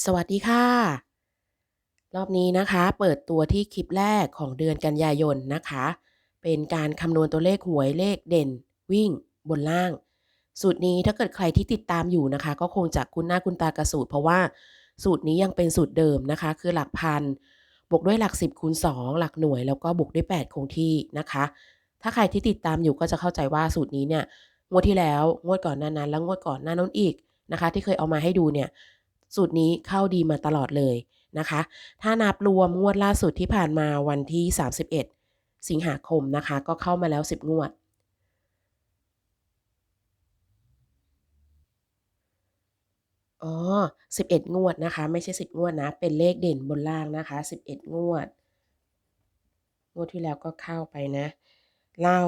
สวัสดีค่ะ รอบนี้นะคะ เปิดตัวที่คลิปแรกของเดือนกันยายนนะคะ เป็นการคำนวณตัวเลขหวยเลขเด่น วิ่ง บนล่าง สูตรนี้ถ้าเกิดใครที่ติดตามอยู่นะคะ ก็คงจะคุ้นหน้าคุ้นตากับสูตร เพราะว่าสูตรนี้ยังเป็นสูตรเดิมนะคะ คือหลักพันบวกด้วยหลัก 10คูณ2หลักหน่วย แล้วก็บวกด้วย 8 คงที่นะคะ ถ้าใครที่ติดตามอยู่ก็จะเข้าใจว่าสูตรนี้เนี่ยงวดที่แล้วงวดก่อนหน้านั้น แล้วงวดก่อนหน้านั้นอีกนะคะ ที่เคยเอามาให้ดูเนี่ย สูตรนี้เข้าดีมาตลอดเลยนะคะ ถ้านับรวมงวดล่าสุดที่ผ่านมาวันที่ 31 สิงหาคมนะคะ ก็เข้ามาแล้ว 10 งวด อ๋อ 11 งวดนะคะ ไม่ใช่ 10 งวดนะ เป็นเลขเด่นบนล่างนะคะ 11 งวด งวดที่แล้วก็เข้าไปนะ เรา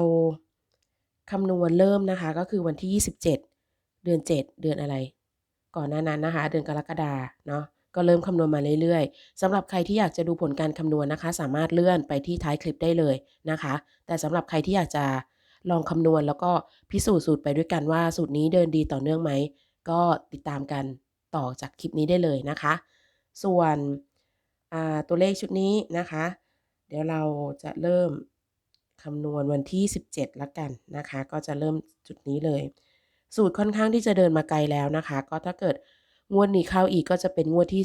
คำนวณเริ่มนะคะ ก็คือวันที่ 27 เดือน 7 เดือนอะไร ก่อนหน้านั้นนะคะ เดือนกรกฎาเนาะก็เริ่มคำนวณมาเรื่อยๆสำหรับใครที่อยากจะดูผลการคำนวณนะคะ สามารถเลื่อนไปที่ท้ายคลิปได้เลยนะคะ แต่สำหรับใครที่อยากจะลองคำนวณแล้วก็พิสูจน์สูตรไปด้วยกันว่าสูตรนี้เดินดีต่อเนื่องไหม ก็ติดตามกันต่อจากคลิปนี้ได้เลยนะคะ ส่วนตัวเลขชุดนี้นะคะ เดี๋ยวเราจะเริ่มคำนวณวันที่ 17แล้วกันนะคะ ก็จะเริ่มจุดนี้เลย สูตรค่อนข้างที่จะเดินมาไกลแล้วนะคะ ก็ถ้าเกิดงวดนี้เข้าอีกก็จะเป็นงวดที่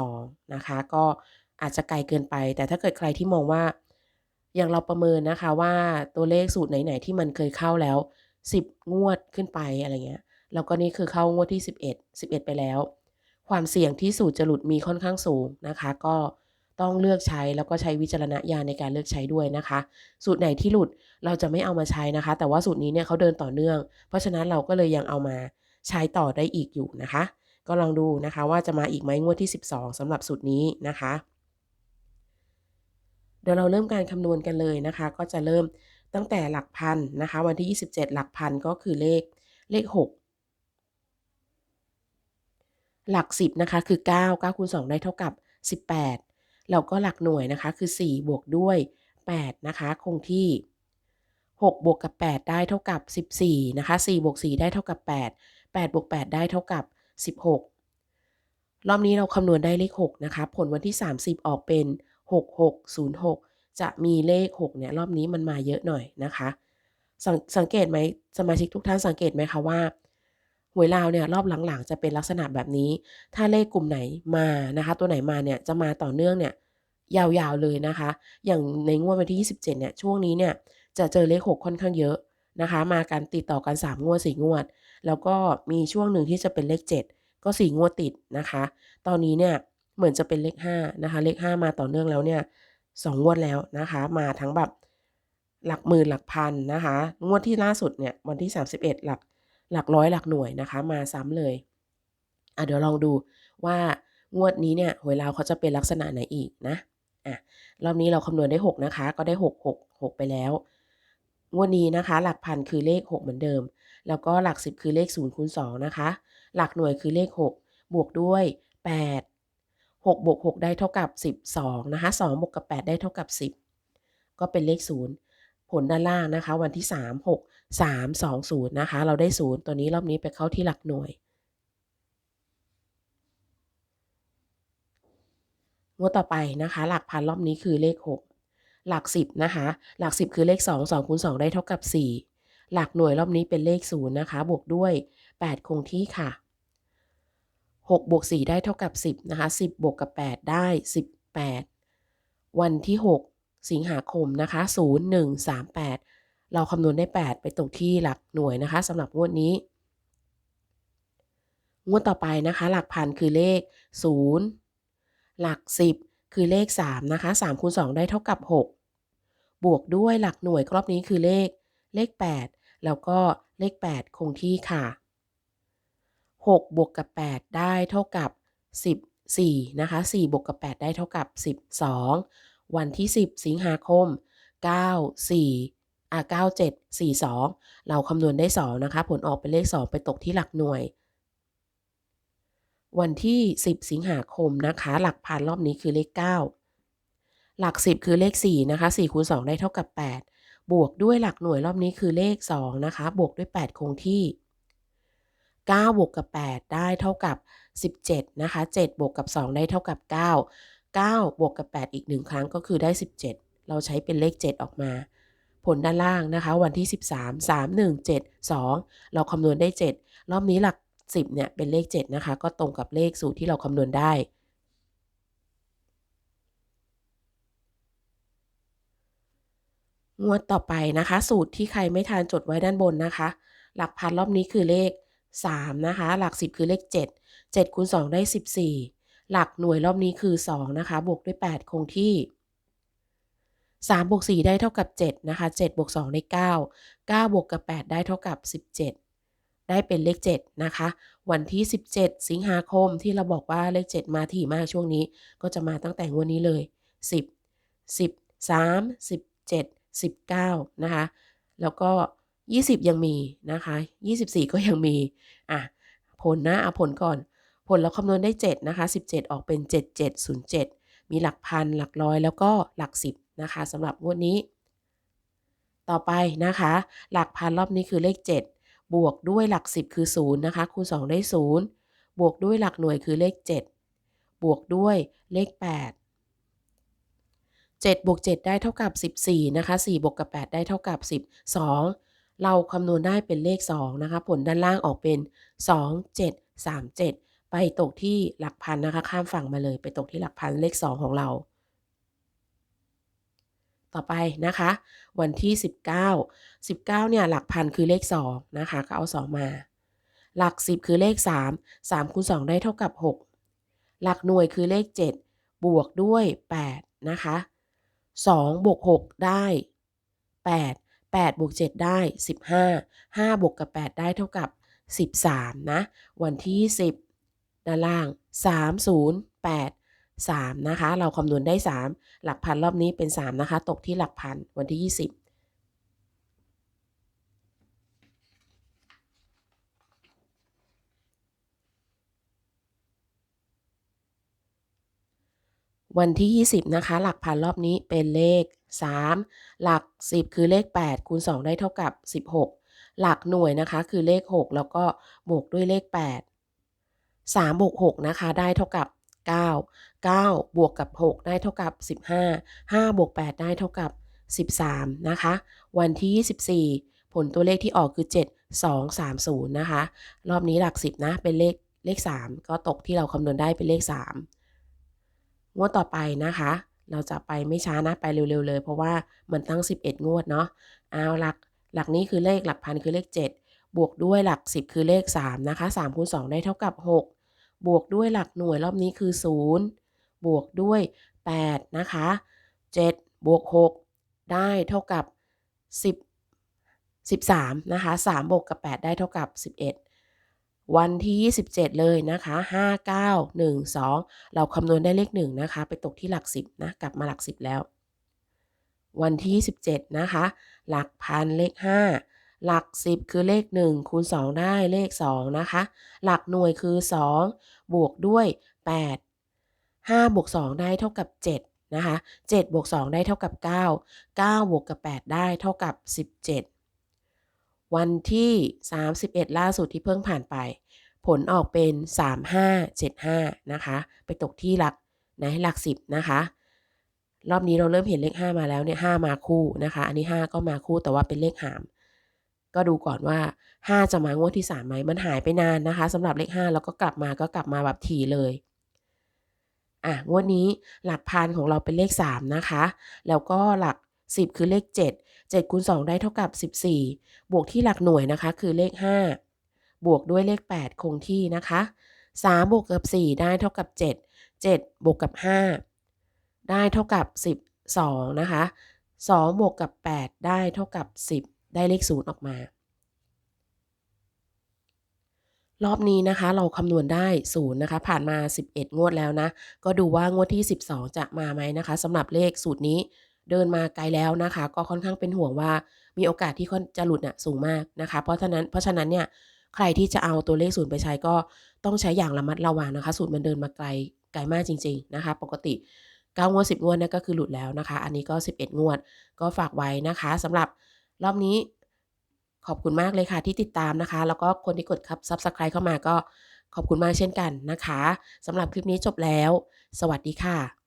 12 นะคะ ก็อาจจะไกลเกินไป แต่ถ้าเกิดใครที่มองว่าอย่างเราประเมินนะคะว่าตัวเลขสูตรไหน ๆ ที่มันเคยเข้าแล้ว 10 งวดขึ้นไปอะไรเงี้ยแล้วก็นี่คือเข้างวดที่ 11 11 ไปแล้ว ความเสี่ยงที่สูตรจะหลุดมีค่อนข้างสูงนะคะ ก็ ต้องเลือกใช้แล้วก็ใช้วิจารณญาณในการเลือกใช้ด้วยนะคะ สูตรไหนที่หลุดเราจะไม่เอามาใช้นะคะ แต่ว่าสูตรนี้เนี่ยเขาเดินต่อเนื่อง เพราะฉะนั้นเราก็เลยยังเอามาใช้ต่อได้อีกอยู่นะคะ ก็ลองดูนะคะว่าจะมาอีกไหมงวดที่ 12สำหรับสูตรนี้นะคะ เดี๋ยวเราเริ่มการคำนวณกันเลยนะคะ ก็จะเริ่มตั้งแต่หลักพันนะคะ วันที่ 27 หลักพันก็คือเลขเลข 6หลัก 10 นะคะ คือ 9 9คูณ2ได้เท่ากับ 18 แล้วก็หลักหน่วยนะคะคือ 4 บวกด้วย 8 นะคะ คงที่ 6 บวกกับ 8 ได้เท่ากับ 14 นะคะ 4 บวก 4 ได้เท่ากับ 8 8 บวก 8 ได้เท่ากับ 16 รอบนี้เราคำนวณได้เลข 6 นะคะ ผลวันที่ 30 ออกเป็น 6606 จะมีเลข 6 เนี่ย รอบนี้มันมาเยอะหน่อยนะคะสสังเกตไหมสมาชิกทุกท่านสังเกตไหมคะว่าหวยลาวเนี่ยรอบหลังๆ จะเป็นลักษณะแบบนี้ ถ้าเลขกลุ่มไหนมานะคะ ตัวไหนมาเนี่ยจะมาต่อเนื่องเนี่ย ยาวๆเลยนะคะ อย่างในงวดวันที่ 27 เนี่ย ช่วงนี้เนี่ย จะเจอเลข 6 ค่อนข้างเยอะนะคะ มากันติดต่อกัน 3 งวด 4 งวด แล้วก็มีช่วงหนึ่งที่จะเป็นเลข 7 ก็ 4 งวดติดนะคะ ตอนนี้เนี่ยเหมือนจะเป็นเลข 5 นะคะ เลข 5 มาต่อเนื่องแล้วเนี่ย2งวดแล้วนะคะ มาทั้งแบบหลักหมื่นหลักพันนะคะ งวดที่ล่าสุดเนี่ยวันที่ 31 หลักหลักร้อยหลักหน่วยนะคะ มาซ้ำเลยอะเดี๋ยวลองดูว่างวดนี้เนี่ยหวยลาวเขาจะเป็นลักษณะไหนอีกนะ อะรอบนี้เราคำนวณได้ 6 นะคะ ก็ได้ 6 6 6 ไปแล้วงวดนี้นะคะ หลักพันคือเลข 6 เหมือนเดิม แล้วก็หลัก 10 คือเลข0คูณ2นะคะ หลักหน่วยคือเลข 6 บวกด้วย 8 6บวก6ได้เท่ากับ 12 นะคะ2บวกกับ 8 ได้เท่ากับ 10 ก็เป็นเลข 0 ผลด้านล่างนะคะ วันที่ 3 6 3 2 0 นะคะ เราได้ 0 ตัวนี้รอบนี้ไปเข้าที่หลักหน่วย งวดต่อไปนะคะ หลักพันรอบนี้คือเลข 6 หลัก 10นะคะ หลัก 10 คือเลข 2 2คูณ2ได้เท่ากับ 4 หลักหน่วยรอบนี้เป็นเลข0นะคะ บวกด้วย 8 คงที่ค่ะ 6 บวก 4 ได้เท่ากับ 10นะคะ 10 บวกกับ 8 ได้ 18 วันที่ 6 สิงหาคมนะคะ 0 1 3 8 เราคำนวณได้ 8 ไปตกที่หลักหน่วยนะคะสำหรับงวดนี้ งวดต่อไปนะคะ หลักพันคือเลข 0 หลัก 10 คือเลข 3 นะคะ3คูณ2ได้เท่ากับ 6 บวกด้วยหลักหน่วยรอบนี้คือเลข เลข 8 แล้วก็เลข 8 คงที่ค่ะ 6 บวกกับ 8 ได้เท่ากับ 14 นะคะ 4 บวกกับ 8 ได้เท่ากับ 12 วันที่ 10 สิงหาคม 9 4อะ9 7 4 2 เราคำนวณได้ 2 นะคะ ผลออกเป็นเลข 2 ไปตกที่หลักหน่วย วันที่ 10 สิงหาคมนะคะ หลักพันรอบนี้คือเลข 9 หลัก 10 คือเลข 4 นะคะ4คูณ2ได้เท่ากับ 8 บวกด้วยหลักหน่วยรอบนี้คือเลข 2 นะคะ บวกด้วย 8 คงที่ 9 บวกกับ 8 ได้เท่ากับ 17 นะคะ 7 บวกกับ 2 ได้เท่ากับ 9 9 บวกกับ 8 อีก 1 ครั้งก็คือได้ 17 เราใช้เป็นเลข 7 ออกมา ผลด้านล่างนะคะ วันที่ 13 3 1 7 2 เราคำนวณได้ 7 รอบนี้หลัก 10เนี่ยเป็นเลข 7 นะคะ ก็ตรงกับเลขสูตรที่เราคำนวณได้ งวดต่อไปนะคะ สูตรที่ใครไม่ทานจดไว้ด้านบนนะคะ หลักพันรอบนี้คือเลข 3 นะคะ หลัก 10 คือเลข 7 7คูณ2ได้ 14 หลักหน่วยรอบนี้คือ 2 นะคะ บวกด้วย 8 คงที่3บวก4ได้เท่ากับ 7 นะคะ7บวก2ได้ 9 9 บวกกับ 8 ได้เท่ากับ 17 ได้เป็นเลข 7 นะคะ วันที่ 17 สิงหาคมที่เราบอกว่าเลข 7 มาถี่มากช่วงนี้ ก็จะมาตั้งแต่งวดนี้เลย 10 13 17 19 นะคะ แล้วก็ 20 ยังมีนะคะ 24 ก็ยังมี อะ ผลนะเอาผลก่อน ผลเราคำนวณได้ 7 นะคะ 17 ออกเป็น 7707 มีหลักพัน หลักร้อย แล้วก็หลัก 10 นะคะสำหรับงวดนี้ ต่อไปนะคะ หลักพันรอบนี้คือเลข 7 บวกด้วยหลัก 10 คือ 0 นะคะ คูณ 2 ได้ 0 บวกด้วยหลักหน่วยคือเลข 7 บวกด้วยเลข 8 7บวก7ได้เท่ากับ 14 นะคะ 4 บวกกับ 8 ได้เท่ากับ 12 เราคำนวณได้เป็นเลข 2 นะคะ ผลด้านล่างออกเป็น 2 7 3 7 ไปตกที่หลักพันนะคะ ข้ามฝั่งมาเลย ไปตกที่หลักพันเลข 2 ของเรา ต่อไปนะคะ วันที่ 19 19เนี่ยหลักพันคือเลข2นะคะก็เอา 2 มา หลัก 10 คือเลข 3 3คูณ2ได้เท่ากับ 6 หลักหน่วยคือเลข 7 บวกด้วย 8 นะคะ2บวก6 ได้ 8 8บวก7ได้ 15 5บวกกับ 8 ได้เท่ากับ 13 นะ วันที่ 10 ด้านล่าง 3 0 8 3 นะคะ เราคำนวณได้ 3 หลักพันรอบนี้เป็น 3 นะคะ ตกที่หลักพันวันที่ 20วันที่ 20 นะคะ หลักพันรอบนี้เป็นเลข 3 หลัก 10 คือเลข 8 คูณ 2 ได้เท่ากับ 16 หลักหน่วยนะคะ คือเลข 6 แล้วก็บวกด้วยเลข 8 3บวก6นะคะ ได้เท่ากับ 9 9 บวกกับ 6 ได้เท่ากับ 15 5 บวก 8 ได้เท่ากับ 13 นะคะ วันที่ 24 ผลตัวเลขที่ออกคือ 7 2 3 0 นะคะ รอบนี้หลัก 10 นะ เป็นเลขเลข 3 ก็ตกที่เราคำนวณได้เป็นเลข 3 งวดต่อไปนะคะ เราจะไปไม่ช้านะ ไปเร็วๆเลย เพราะว่ามันตั้ง 11 งวดเนาะ เอาหลักหลักนี้คือเลขหลักพันคือเลข 7 บวกด้วยหลัก 10 คือเลข 3 นะคะ3คูณ2ได้เท่ากับ 6 บวกด้วยหลักหน่วยรอบนี้คือ 0 บวกด้วย 8 นะคะ 7 บวก 6 ได้เท่ากับ 10 13 นะคะ 3 บวกกับ 8 ได้เท่ากับ 11 วันที่ 27 เลยนะคะ 5 9 1 2 เราคำนวณได้เลข 1 นะคะ ไปตกที่หลัก 10 นะ กลับมาหลัก 10 แล้ว วันที่17นะคะ หลักพันเลข 5หลัก 10 คือเลข 1 คูณ 2 ได้เลข 2 นะคะ หลักหน่วยคือ 2 บวกด้วย 8 5บวก2ได้เท่ากับ 7 นะคะ7บวก2ได้เท่ากับ 9 9บวกกับ 8 ได้เท่ากับ 17 วันที่ 31 ล่าสุดที่เพิ่งผ่านไป ผลออกเป็น 3575 นะคะ ไปตกที่หลักนะหลัก 10 นะคะ รอบนี้เราเริ่มเห็นเลข 5 มาแล้วเนี่ย5มาคู่นะคะ อันนี้ 5 ก็มาคู่แต่ว่าเป็นเลขหาม ก็ดูก่อนว่า 5 จะมางวดที่3ไหมมันหายไปนานนะคะสำหรับเลข 5 แล้วก็กลับมาก็กลับมาแบบถี่เลย อะงวดนี้หลักพันของเราเป็นเลข 3 นะคะ แล้วก็หลัก 10 คือเลข 7 7คูณ2ได้เท่ากับ 14 บวกที่หลักหน่วยนะคะ คือเลข 5 บวกด้วยเลข 8 คงที่นะคะ 3 บวกกับ 4 ได้เท่ากับ 7 7 บวกกับ 5 ได้เท่ากับ 12 นะคะ 2 บวกกับ 8 ได้เท่ากับ 10 ได้เลข 0 ออกมา รอบนี้นะคะ เราคำนวณได้0นะคะ ผ่านมา 11 งวดแล้วนะ ก็ดูว่างวดที่ 12 จะมาไหมนะคะสำหรับเลขสูตรนี้เดินมาไกลแล้วนะคะ ก็ค่อนข้างเป็นห่วงว่ามีโอกาสที่จะหลุดน่ะสูงมากนะคะ เพราะฉะนั้นเพราะฉะนั้นเนี่ยใครที่จะเอาตัวเลขศูนย์ไปใช้ก็ต้องใช้อย่างระมัดระวังนะคะ สูตรมันเดินมาไกลไกลมากจริง ๆนะคะ ปกติ 9 งวด 10 งวดนั่นก็คือหลุดแล้วนะคะ อันนี้ก็ 11 งวดก็ฝากไว้นะคะสำหรับรอบนี้ ขอบคุณมากเลยค่ะที่ติดตามนะคะ แล้วก็คนที่กดครับ Subscribe เข้ามาก็ขอบคุณมากเช่นกันนะคะสำหรับคลิปนี้จบแล้ว สวัสดีค่ะ